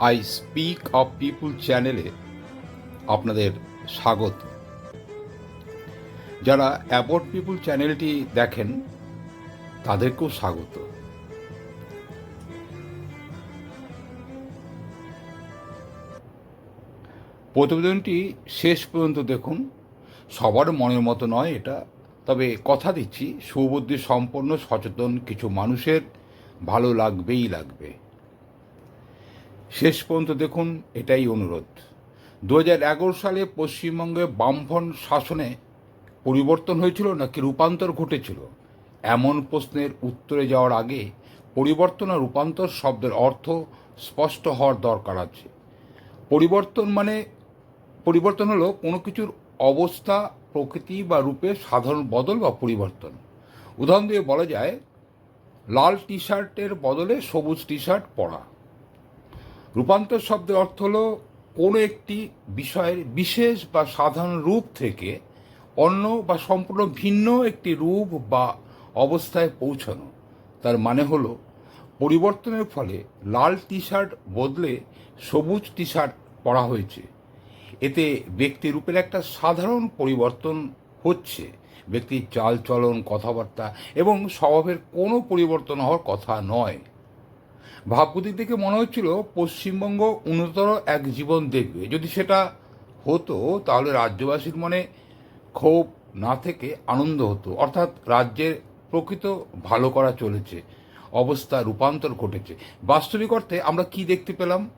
I speak of people চ্যানেলে আপনাদের স্বাগত। যারা অ্যাবোর্ড পিপুল চ্যানেলটি দেখেন, তাদেরকেও স্বাগত। প্রতিবেদনটি শেষ পর্যন্ত দেখুন। সবার মনের মতো নয় এটা। তবে কথা দিচ্ছি, সুবুদ্ধি সম্পন্ন, সচেতন কিছু মানুষের, ভালো লাগবেই লাগবে। শেষ পর্যন্ত দেখুন, এটাই অনুরোধ। দু হাজার এগারো সালে পশ্চিমবঙ্গে বামফ্রন্ট শাসনে পরিবর্তন হয়েছিল নাকি রূপান্তর ঘটেছিল? এমন প্রশ্নের উত্তরে যাওয়ার আগে পরিবর্তন আর রূপান্তর শব্দের অর্থ স্পষ্ট হওয়ার দরকার আছে। পরিবর্তন মানে পরিবর্তন হলো কোনো কিছুর অবস্থা, প্রকৃতি বা রূপে সাধারণ বদল বা পরিবর্তন। উদাহরণ দিয়ে বলা যায়, লাল টি শার্টের বদলে সবুজ টি শার্ট পরা। রূপান্তর শব্দের অর্থ হলো কোনো একটি বিষয়ের বিশেষ বা সাধারণ রূপ থেকে অন্য বা সম্পূর্ণ ভিন্ন একটি রূপ বা অবস্থায় পৌঁছানো। তার মানে হলো পরিবর্তনের ফলে লাল টি শার্ট বদলে সবুজ টি শার্ট পরা হয়েছে। এতে ব্যক্তি রূপের একটা সাধারণ পরিবর্তন হচ্ছে। ব্যক্তির চাল চলন, কথাবার্তা এবং স্বভাবের কোনো পরিবর্তন হওয়ার কথা নয়। ভাবগতিক দেখে মনে হচ্ছিল পশ্চিমবঙ্গ উন্নতর এক জীবন দেখবে। যদি সেটা হতো, তাহলে রাজ্যবাসীর মনে ক্ষোভ না থেকে আনন্দ হতো। অর্থাৎ রাজ্যের প্রকৃত ভালো করা চলেছে, অবস্থা রূপান্তর ঘটেছে। বাস্তবিক অর্থে আমরা কি দেখতে পেলাম?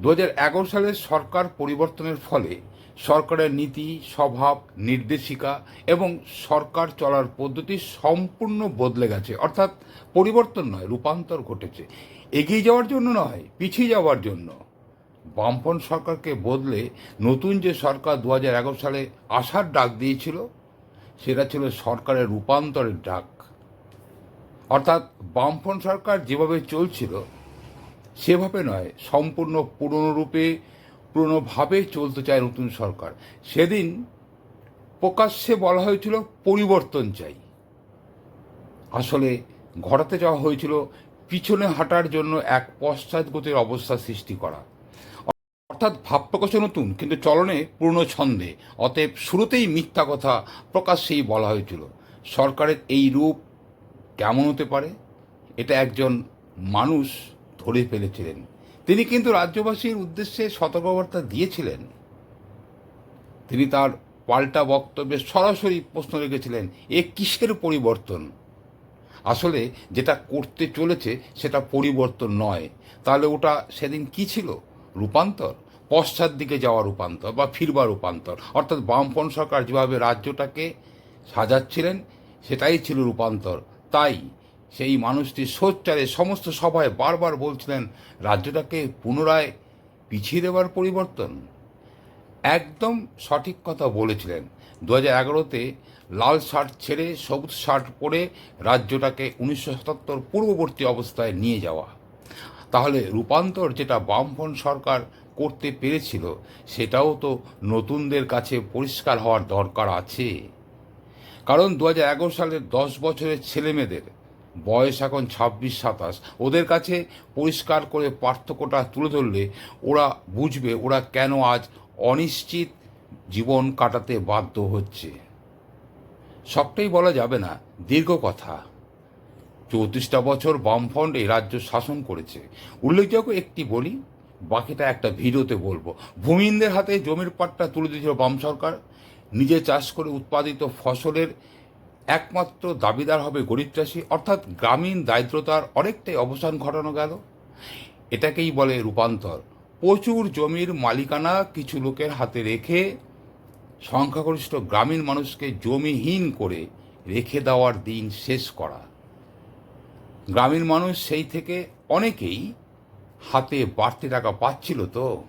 দু হাজার এগারো সালে সরকার পরিবর্তনের ফলে সরকারের নীতি, স্বভাব, নির্দেশিকা এবং সরকার চলার পদ্ধতি সম্পূর্ণ বদলে গেছে। অর্থাৎ পরিবর্তন নয়, রূপান্তর ঘটেছে। এগিয়ে যাওয়ার জন্য নয়, পিছিয়ে যাওয়ার জন্য। বামপন সরকারকে বদলে নতুন যে সরকার দু হাজার এগারো সালে আসার ডাক দিয়েছিল, সেটা ছিল সরকারের রূপান্তরের ডাক। অর্থাৎ বামপন সরকার যেভাবে চলছিল, সেভাবে নয়, সম্পূর্ণ পুরনো রূপে পুরনোভাবে চলতে চায় নতুন সরকার। সেদিন প্রকাশ্যে বলা হয়েছিল, পরিবর্তন চাই। আসলে ঘটাতে যাওয়া হয়েছিল পিছনে হাঁটার জন্য এক পশ্চাৎগতির অবস্থা সৃষ্টি করা। অর্থাৎ ভাব প্রকাশে নতুন, কিন্তু চলনে পূর্ণ ছন্দে। অতএব শুরুতেই মিথ্যা কথা প্রকাশ্যেই বলা হয়েছিল। সরকারের এই রূপ কেমন হতে পারে? এটা একজন মানুষ ধরে ফেলেছিলেন। তিনি কিন্তু রাজ্যবাসীর উদ্দেশ্যে সতর্কবার্তা দিয়েছিলেন। তিনি তার পাল্টা বক্তব্যে সরাসরি প্রশ্ন রেখেছিলেন, এ কিসের পরিবর্তন? আসলে যেটা করতে চলেছে সেটা পরিবর্তন নয়। তাহলে ওটা সেদিন কি ছিল? রূপান্তর? পশ্চাৎ দিকে যাওয়া রূপান্তর বা ফিরবা রূপান্তর? অর্থাৎ বামপন সরকার যেভাবে রাজ্যটাকে সাজাচ্ছিলেন, সেটাই ছিল রূপান্তর। তাই সেই মানুষটি সোচ্চারে সমস্ত সভায় বারবার বলছিলেন, রাজ্যটাকে পুনরায় পিছিয়ে দেওয়ার পরিবর্তন? একদম সঠিক কথা বলেছিলেন। দু হাজার এগারোতে লাল শার্ট ছেড়ে, সবুজ শার্ট পরে রাজ্যটাকে উনিশশো সাতাত্তর পূর্ববর্তী অবস্থায় নিয়ে যাওয়া। তাহলে রূপান্তর যেটা বামফ্রন্ট সরকার করতে পেরেছিল, সেটাও তো নতুনদের কাছে পরিষ্কার হওয়ার দরকার আছে। কারণ দু হাজার এগারো সালের দশ বছরের ছেলেমেয়েদের, বয়স এখন ছাব্বিশ, সাতাশ, ওদের কাছে পরিষ্কার করে পার্থক্যটা তুলে ধরলে ওরা বুঝবে ওরা কেন আজ অনিশ্চিত জীবন কাটাতে বাধ্য হচ্ছে। সবটাই বলা যাবে না, দীর্ঘ কথা। চৌত্রিশটা বছর বামফ্রন্ট এই রাজ্য শাসন করেছে। উল্লেখযোগ্য একটি বলি, বাকিটা একটা ভিডিওতে বলব। ভূমিহীনদের হাতে জমির পাট্টা তুলে দিয়েছিল বাম সরকার। নিজে চাষ করে উৎপাদিত ফসলের একমাত্র দাবিদার হবে গরিব চাষি। অর্থাৎ গ্রামীণ দারিদ্রতার অনেকটাই অবসান ঘটানো গেল। এটাকেই বলে রূপান্তর। প্রচুর জমির মালিকানা কিছু লোকের হাতে রেখে সংখ্যাগরিষ্ঠ গ্রামীণ মানুষকে জমিহীন করে রেখে দেওয়ার দিন শেষ করা। গ্রামীণ মানুষ সেই থেকে অনেকেই হাতে বাড়তি টাকা পাচ্ছিল তো।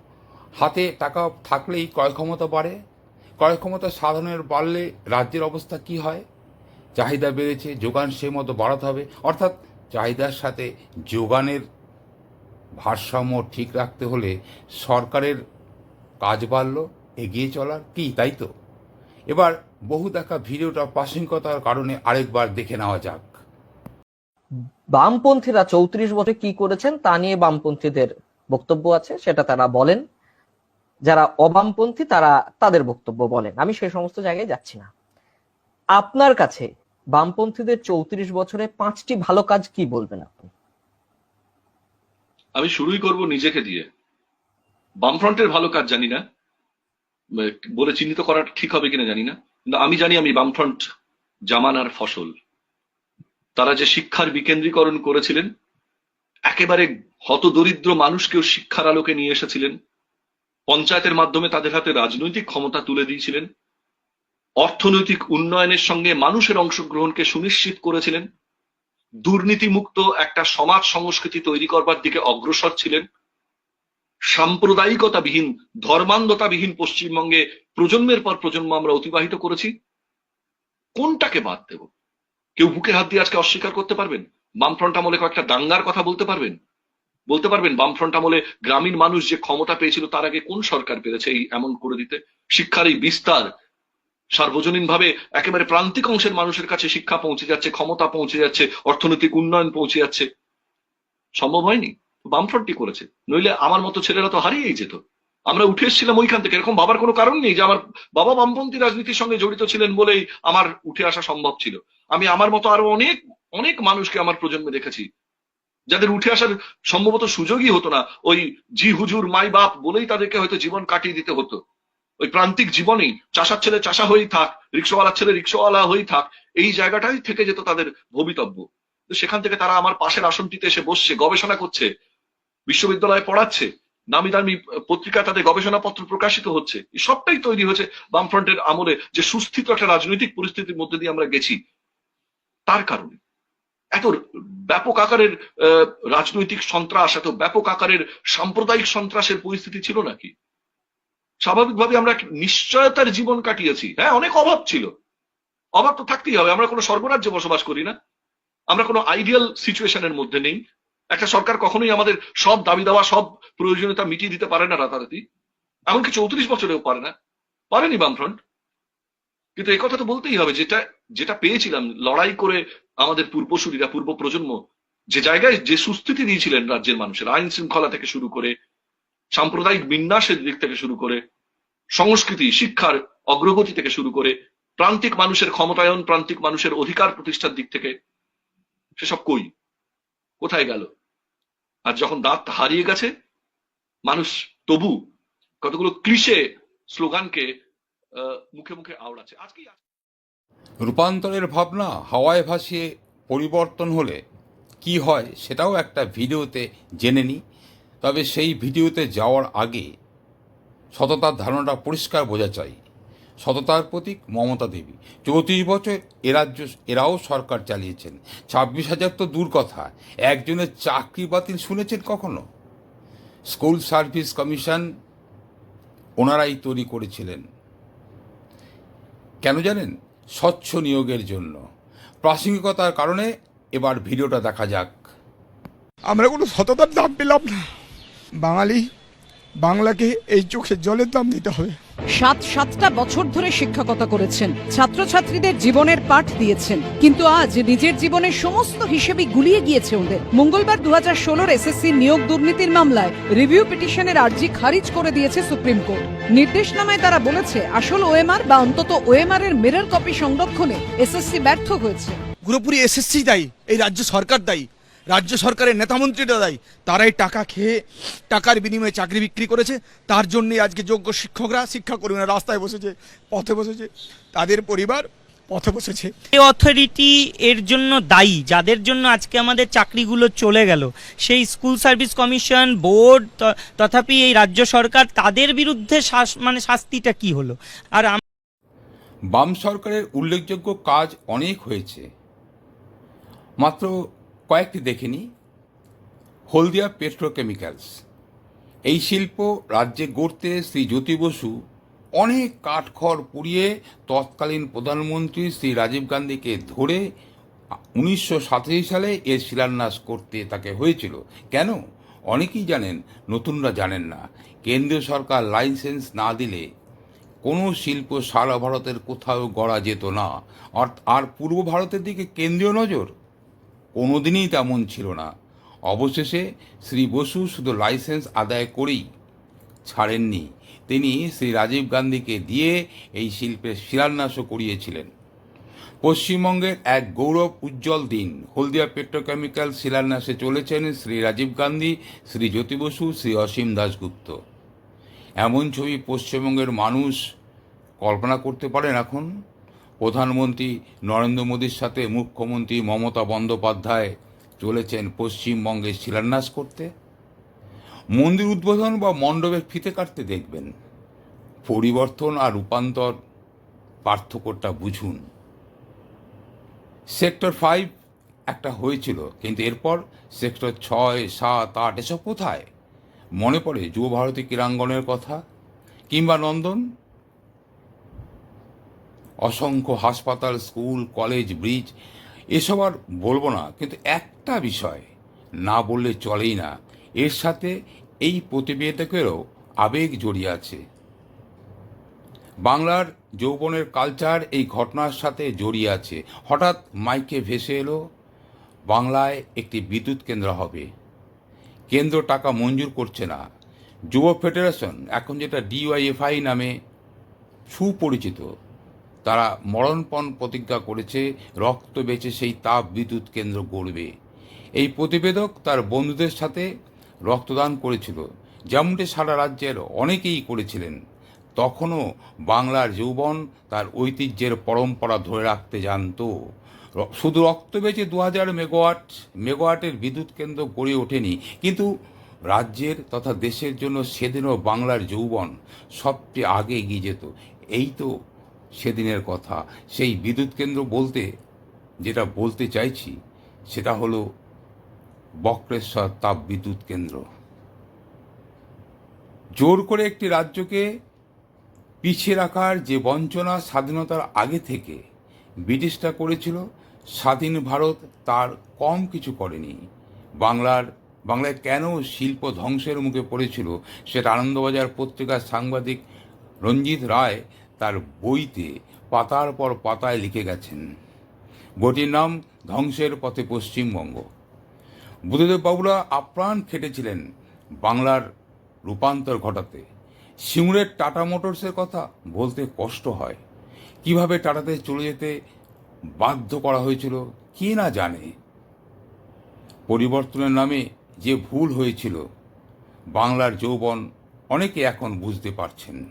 হাতে টাকা থাকলেই ক্রয় ক্ষমতা বাড়ে। ক্রয় ক্ষমতা সাধারণের বাড়লে রাজ্যের অবস্থা কি হয়? চাহিদা বেড়েছে, যোগান সেই মতো বাড়াতে হবে। অর্থাৎ চাহিদার সাথে যোগানের ভারসাম্য ঠিক রাখতে হলে সরকারের কাজ বাড়ল। এগিয়ে চলার? কি তাই তো? এবার বহু দেখা ভিডিওটা প্রাসঙ্গিকতার কারণে আরেকবার দেখে নেওয়া যাক। বামপন্থীরা চৌত্রিশ বছরে কি করেছেন তা নিয়ে বামপন্থীদের বক্তব্য আছে সেটা তারা বলেন। যারা অবামপন্থী তারা তাদের বক্তব্য বলেন। আমি সেই সমস্ত জায়গায় যাচ্ছি না। আপনার কাছে বামপন্থীদের চৌত্রিশ বছরে পাঁচটি ভালো কাজ কি বলবেন আপনি? আমি শুরুই করব নিজেকে দিয়ে। বামফ্রন্টের ভালো কাজ জানি না বলে চিহ্নিত করা ঠিক হবে কিনা জানি না। কিন্তু আমি জানি আমি বামফ্রন্ট জামানার ফসল। তারা যে শিক্ষার বিকেন্দ্রীকরণ করেছিলেন, একেবারে হতদরিদ্র মানুষকেও শিক্ষার আলোকে নিয়ে এসেছিলেন, পঞ্চায়েতের মাধ্যমে তাদের হাতে রাজনৈতিক ক্ষমতা তুলে দিয়েছিলেন, অর্থনৈতিক উন্নয়নের সঙ্গে মানুষের অংশগ্রহণকে সুনিশ্চিত করেছিলেন, দুর্নীতিমুক্ত একটা সমাজ সংস্কৃতি তৈরি করবার দিকে অগ্রসর ছিলেন সাম্প্রদায়িকতাবিহীন, ধর্মান্ধতাবিহীন পশ্চিমবঙ্গে প্রজন্মের পর প্রজন্ম আমরা অতিবাহিত করেছি। কোনটাকে বাদ দেব? কেউ বুকে হাত দিয়ে আজকে অস্বীকার করতে পারবেন? বামফ্রন্ট আমলে কয়েকটা দাঙ্গার কথা বলতে পারবেন? বলতে পারবেন বামফ্রন্ট আমলে গ্রামীণ মানুষ যে ক্ষমতা পেয়েছিল তার আগে কোন সরকার পেরেছে এই এমন করে দিতে? শিক্ষার এই বিস্তার সার্বজনীন ভাবে একেবারে প্রান্তিক অংশের মানুষের কাছে শিক্ষা পৌঁছে যাচ্ছে, ক্ষমতা পৌঁছে যাচ্ছে, অর্থনৈতিক উন্নয়ন পৌঁছে যাচ্ছে। সম্ভব হয়নি? বামফ্রন্টই করেছে। নইলে আমার মতো ছেলেরা তো হারিয়েই যেত। আমরা উঠে এসেছিলাম ওইখান থেকে। এরকম বাবার কোনো কারণ নেই যে আমার বাবা বামপন্থী রাজনীতির সঙ্গে জড়িত ছিলেন বলেই আমার উঠে আসা সম্ভব ছিল। আমি আমার মতো আরও অনেক অনেক মানুষকে আমার প্রজন্মে দেখেছি। যাদের উঠে আসার সম্ভবত সুযোগই হতো না। ওই জি হুজুর, মাই বাপ বলেই তাদেরকে হয়তো জীবন কাটিয়ে দিতে হতো। ওই প্রান্তিক জীবনেই চাষার ছেলে চাষা হয়েই থাক, রিক্সাওয়ালার ছেলে রিক্সাওয়ালা হয়েই থাক, এই জায়গাটাই থেকে যেত তাদের ভবিতব্য। সেখান থেকে তারা আমার পাশের আসনটিতে এসে বসছে, গবেষণা করছে। বিশ্ববিদ্যালয়ে পড়াচ্ছে, নামি দামি পত্রিকা তাদের গবেষণাপত্র প্রকাশিত হচ্ছে সবটাই তৈরি হয়েছে বামফ্রন্টের আমলে যে সুস্থিত একটা রাজনৈতিক পরিস্থিতির মধ্যে দিয়ে আমরা গেছি। তার কারণে এত ব্যাপক আকারের রাজনৈতিক সন্ত্রাস, এত ব্যাপক আকারের সাম্প্রদায়িক সন্ত্রাসের পরিস্থিতি ছিল নাকি? স্বাভাবিকভাবে আমরা নিশ্চয়তার জীবন কাটিয়েছি। হ্যাঁ অনেক অভাব ছিল। অভাব তো থাকতেই হবে, আমরা কোনো স্বর্গরাজ্যে বসবাস করি না। আমরা কোনো আইডিয়াল সিচুয়েশনের মধ্যে নেই। একটা সরকার কখনোই আমাদের সব দাবি দাওয়া, সব প্রয়োজনীয়তা মিটিয়ে দিতে পারে না রাতারাতি। এমনকি চৌত্রিশ বছরেও পারে না। পারেনি বামফ্রন্ট। কিন্তু এই কথা তো বলতেই হবে, যেটা যেটা পেয়েছিলাম, লড়াই করে আমাদের পূর্বসূরীরা পূর্ব প্রজন্ম যে জায়গায় যে সুস্থিতি দিয়েছিলেন রাজ্যের মানুষের, আইন শৃঙ্খলা থেকে শুরু করে, সাম্প্রদায়িক বিন্যাসের দিক থেকে শুরু করে, সংস্কৃতি, শিক্ষার অগ্রগতি থেকে শুরু করে, প্রান্তিক মানুষের ক্ষমতায়ন, প্রান্তিক মানুষের অধিকার প্রতিষ্ঠার দিক থেকে, সেসব কই? কোথায় গেল? আর যখন দাঁত হারিয়ে গেছে, মানুষ তবু কতগুলো ক্লিশে স্লোগানকে মুখে মুখে আওড়াচ্ছে। আজকে রূপান্তরের ভাবনা হাওয়ায় ভাসিয়ে পরিবর্তন হলে কি হয় সেটাও একটা ভিডিওতে জেনে নিই তবে সেই ভিডিওতে যাওয়ার আগে সততার ধারণাটা পরিষ্কার বোঝা চাই। সততার প্রতীক মমতা দেবী। চৌত্রিশ বছর এ রাজ্য, এরাও সরকার চালিয়েছেন। ছাব্বিশ হাজার তো দূর কথা। একজনের চাকরি বাতিল শুনেছেন কখনো? স্কুল সার্ভিস কমিশন ওনারাই তৈরি করেছিলেন। কেন জানেন? স্বচ্ছ নিয়োগের জন্য। প্রাসঙ্গিকতার কারণে এবার ভিডিওটা দেখা যাক। আমরা কোনো সততার দাম পেলাম না। বাঙালি বাংলাকে এই চোখের জলের দাম দিতে হবে। সাত সাতটা বছর ধরে শিক্ষকতা করেছেন ছাত্রছাত্রীদের জীবনের পাঠ দিয়েছেন কিন্তু আজ নিজের জীবনের সমস্ত হিসেবে গুলিয়ে গিয়েছে ওদের। মঙ্গলবার দু হাজার ষোলোর এসএসসি নিয়োগ দুর্নীতির মামলায় রিভিউ পিটিশনের আর্জি খারিজ করে দিয়েছে সুপ্রিম কোর্ট। নির্দেশনামায় তারা বলেছে আসল ওএমআর বা অন্তত ওএমআর এর মিরর কপি সংরক্ষণে এসএসসি ব্যর্থ হয়েছে। পুরোপুরি এসএসসি দায়ী এই রাজ্য সরকার দায়ী। রাজ্য সরকারের নেতামন্ত্রীরা দায়ী। তারাই টাকা খেয়ে টাকার বিনিময়ে চাকরি বিক্রি করেছে। তার জন্যই আজকে যোগ্য শিক্ষকরা শিক্ষাকর্মীরা রাস্তায় বসেছে পথে বসেছে। তাদের পরিবার পথে বসেছে। এই অথরিটি এর জন্য দায়ী যাদের জন্য আজকে আমাদের চাকরিগুলো চলে গেল। সেই স্কুল সার্ভিস কমিশন বোর্ড তথাপি এই রাজ্য সরকার তাদের বিরুদ্ধে শাস- মানে শাস্তিটা কি হলো? আর আম- বাম সরকারের উল্লেখযোগ্য কাজ অনেক হয়েছে। মাত্র কয়েকটি দেখেনি হলদিয়া পেট্রোকেমিক্যালস। এই শিল্প রাজ্যে গড়তে শ্রী জ্যোতি বসু অনেক কাঠখড় পুড়িয়ে তৎকালীন প্রধানমন্ত্রী শ্রী রাজীব গান্ধীকে ধরে উনিশশো সাতাশি সালে এর শিলান্যাস করতে তাকে হয়েছিল। কেন? অনেকেই জানেন, নতুনরা জানেন না। কেন্দ্রীয় সরকার লাইসেন্স না দিলে কোনো শিল্প সারা ভারতের কোথাও গড়া যেত না। আর পূর্ব ভারতের দিকে কেন্দ্রীয় নজর? কোনোদিনই তেমন ছিল না। অবশেষে শ্রী বসু শুধু লাইসেন্স আদায় করেই ছাড়েননি। তিনি শ্রী রাজীব গান্ধীকে দিয়ে এই শিল্পের শিলান্যাসও করিয়েছিলেন। পশ্চিমবঙ্গের এক গৌরব উজ্জ্বল দিন, হলদিয়া পেট্রোকেমিক্যাল শিলান্যাসে চলেছেন শ্রী রাজীব গান্ধী, শ্রী জ্যোতি বসু, শ্রী অসীম দাশগুপ্ত। এমন ছবি পশ্চিমবঙ্গের মানুষ কল্পনা করতে পারেন এখন? প্রধানমন্ত্রী নরেন্দ্র মোদীর সাথে মুখ্যমন্ত্রী মমতা বন্দ্যোপাধ্যায় চলেছেন পশ্চিমবঙ্গে শিলান্যাস করতে। মন্দির উদ্বোধন বা মণ্ডপের ফিতে কাটতে দেখবেন। পরিবর্তন আর রূপান্তর পার্থক্যটা বুঝুন। সেক্টর ফাইভ একটা হয়েছিল, কিন্তু এরপর সেক্টর ছয়, সাত, আট এসব কোথায়? মনে পড়ে যুব ভারতী ক্রীড়াঙ্গনের কথা কিংবা নন্দন? অসংখ্য হাসপাতাল, স্কুল, কলেজ, ব্রিজ, এসব আর বলব না, কিন্তু একটা বিষয় না বললে চলেই না। এর সাথে এই প্রতিবেদকেরও আবেগ জড়িয়ে আছে। বাংলার যৌবনের কালচার এই ঘটনার সাথে জড়িয়ে আছে। হঠাৎ মাইকে ভেসে এলো, বাংলায় একটি বিদ্যুৎ কেন্দ্র হবে। কেন্দ্র টাকা মঞ্জুর করছে না। যুব ফেডারেশন, এখন যেটা ডিওয়াইএফআই নামে সুপরিচিত। তারা মরণপণ প্রতিজ্ঞা করেছে, রক্ত বেচে সেই তাপ বিদ্যুৎ কেন্দ্র গড়বে। এই প্রতিবেদক তার বন্ধুদের সাথে রক্তদান করেছিল, যেমনটি সারা রাজ্যের অনেকেই করেছিলেন। তখনও বাংলার যৌবন তার ঐতিহ্যের পরম্পরা ধরে রাখতে জানত। শুধু রক্ত বেচে দু হাজার মেগাওয়াট, মেগাওয়াটের বিদ্যুৎ কেন্দ্র গড়ে ওঠেনি, কিন্তু রাজ্যের তথা দেশের জন্য সেদিনও বাংলার যৌবন সবচেয়ে আগে এগিয়ে যেত। এই তো সেদিনের কথা। সেই বিদ্যুৎ কেন্দ্র বলতে, যেটা বলতে চাইছি, সেটা হলো বক্রেশ্বর তাপ বিদ্যুৎ কেন্দ্র। জোর করে একটি রাজ্যকে পিছিয়ে রাখার যে বঞ্চনা, স্বাধীনতার আগে থেকে ব্রিটিশরা করেছিল, স্বাধীন ভারত তার কম কিছু করেনি। বাংলার, বাংলায় কেন শিল্প ধ্বংসের মুখে পড়েছিল, সেটা আনন্দবাজার পত্রিকার সাংবাদিক রঞ্জিত রায় তার বইতে পাতার পর পাতায় লিখে গেছেন। বইটির নাম ধ্বংসের পথে পশ্চিমবঙ্গ। বুদ্ধদেব বাবুরা আপ্রাণ খেটেছিলেন বাংলার রূপান্তর ঘটাতে। সিঙ্গুরের টাটা মোটরসের কথা বলতে কষ্ট হয়। কীভাবে টাটাতে চলে যেতে বাধ্য করা হয়েছিল, কে না জানে। পরিবর্তনের নামে যে ভুল হয়েছিল, বাংলার যৌবন অনেকে এখন বুঝতে পারছেন।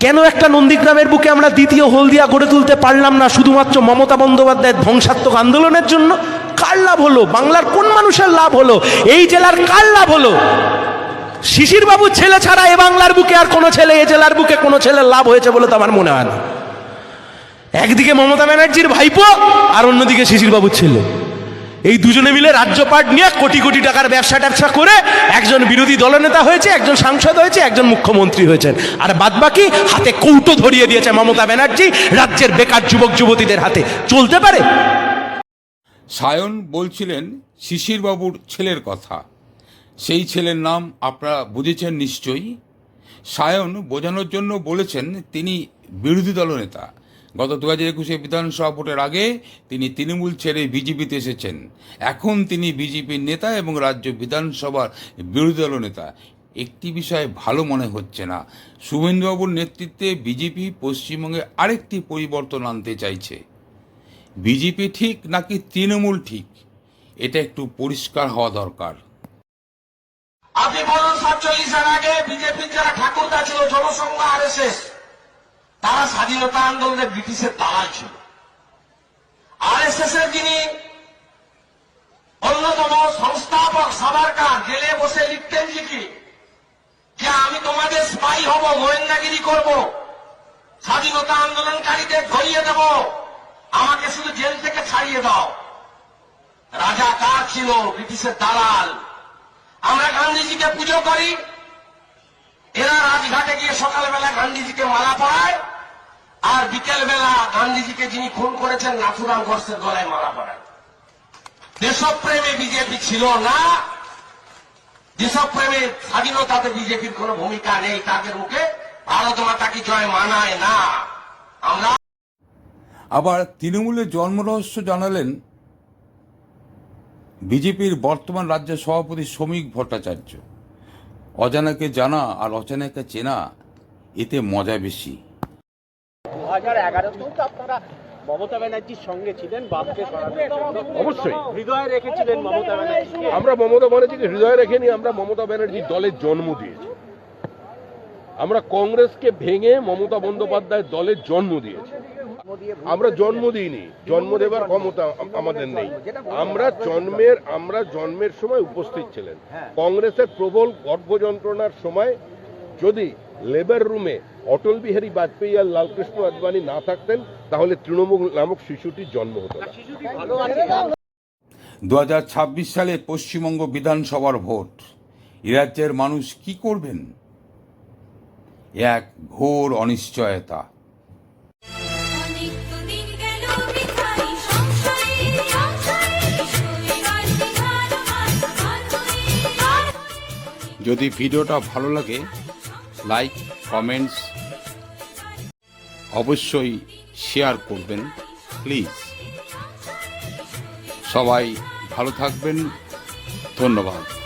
কেন একটা নন্দীগ্রামের বুকে আমরা দ্বিতীয় হলদিয়া গড়ে তুলতে পারলাম না শুধুমাত্র মমতা বন্দ্যোপাধ্যায়ের ধ্বংসাত্মক আন্দোলনের জন্য? কার লাভ হলো? বাংলার কোন মানুষের লাভ হলো? এই জেলার কার লাভ হলো? শিশির বাবুর ছেলে ছাড়া এ বাংলার বুকে আর কোনো ছেলে, এ জেলার বুকে কোনো ছেলের লাভ হয়েছে বলে তো আমার মনে হয় না। একদিকে মমতা ব্যানার্জির ভাইপো আর অন্যদিকে শিশির বাবুর ছেলে। এই দুজনে মিলে রাজ্যপাট নিয়ে কোটি কোটি টাকার ব্যবসা ট্যাবসা করে একজন বিরোধী দলনেতা হয়েছে, একজন সাংসদ হয়েছে, একজন মুখ্যমন্ত্রী হয়েছেন। আর বাদবাকি হাতে কৌটো ধরিয়ে দিয়েছে মমতা ব্যানার্জি রাজ্যের বেকার যুবক যুবতীদের হাতে। চলতে পারে? সায়ন বলছিলেন শিশিরবাবুর ছেলের কথা। সেই ছেলের নাম আপনারা বুঝেছেন নিশ্চয়ই। সায়ন বোঝানোর জন্য বলেছেন তিনি বিরোধী দলনেতা। গত দু হাজার একুশে বিধানসভা ভোটের আগে তিনি তৃণমূল ছেড়ে বিজেপিতে এসেছেন। এখন তিনি বিজেপির নেতা এবং রাজ্য বিধানসভার বিরোধী দল নেতা। একটি বিষয় ভালো মনে হচ্ছে না। শুভেন্দুবাবুর নেতৃত্বে বিজেপি পশ্চিমবঙ্গে আরেকটি পরিবর্তন আনতে চাইছে। বিজেপি ঠিক নাকি তৃণমূল ঠিক? এটা একটু পরিষ্কার হওয়া দরকার। আপনি বলুন সাতচল্লিশের আগে বিজেপির যারা ঠাকুরদা ছিল জনসংঘ আর তারা স্বাধীনতা আন্দোলনে ব্রিটিশের দালাল ছিল। আর এর যিনি অন্যতম সংস্থাপক সাবারকার জেলে বসে লিখতেন লিখি যে, আমি তোমাদের স্পাই হব গোয়েন্দাগিরি করব, স্বাধীনতা আন্দোলনকারীদের ধরিয়ে দেব, আমাকে শুধু জেল থেকে ছাড়িয়ে দাও। রাজা কার ছিল ব্রিটিশের দালাল। আমরা গান্ধীজিকে পুজো করি, এরা রাজঘাটে গিয়ে সকালবেলা গান্ধীজিকে মালা পরায় আর বিকেল বেলা গান্ধীজিকে যিনি খুন করেছেন, নাথুরাম গোডসের গলায় মালা পরায় দেশপ্রেমে বিজেপি ছিল না। দেশপ্রেমে স্বাধীনতাতে বিজেপির কোনো ভূমিকা নেই তাদের মুখে। ভারত মাতা কি জয় মানায় না? আমরা আবার তৃণমূলের জন্মরহস্য জানালেন বিজেপির বর্তমান রাজ্য সভাপতি শ্রমিক ভট্টাচার্য। অজানাকে জানা আর অজানাকে চেনা, এতে মজা বেশি। দু হাজার এগারোতেও তো আপনারা মমতা ব্যানার্জির সঙ্গে ছিলেন বাপকে অবশ্যই। হৃদয়ে রেখেছিলেন মমতা ব্যানার্জিকে। আমরা মমতা ব্যানার্জিকে হৃদয়ে রেখে নিয়ে আমরা মমতা ব্যানার্জির দলের জন্ম দিয়েছি। আমরা কংগ্রেসকে ভেঙে মমতা বন্দ্যোপাধ্যায়ের দলের জন্ম দিয়েছি। আমরা জন্ম দিইনি জন্ম দেবার ক্ষমতা আমাদের নেই। আমরা জন্মের আমরা জন্মের সময় উপস্থিত ছিলেন। কংগ্রেসের প্রবল গর্ভযন্ত্রণার সময় যদি লেবার রুমে অটল বিহারী বাজপেয়ী আর লালকৃষ্ণ আদবানি না থাকতেন তাহলে তৃণমূল নামক শিশুটির জন্ম হতো দু সালে পশ্চিমবঙ্গ বিধানসভার ভোট। রাজ্যের মানুষ কি করবেন? এক ঘোর অনিশ্চয়তা। যদি ভিডিওটা ভালো লাগে লাইক কমেন্টস অবশ্যই শেয়ার করবেন প্লিজ সবাই ভালো থাকবেন ধন্যবাদ।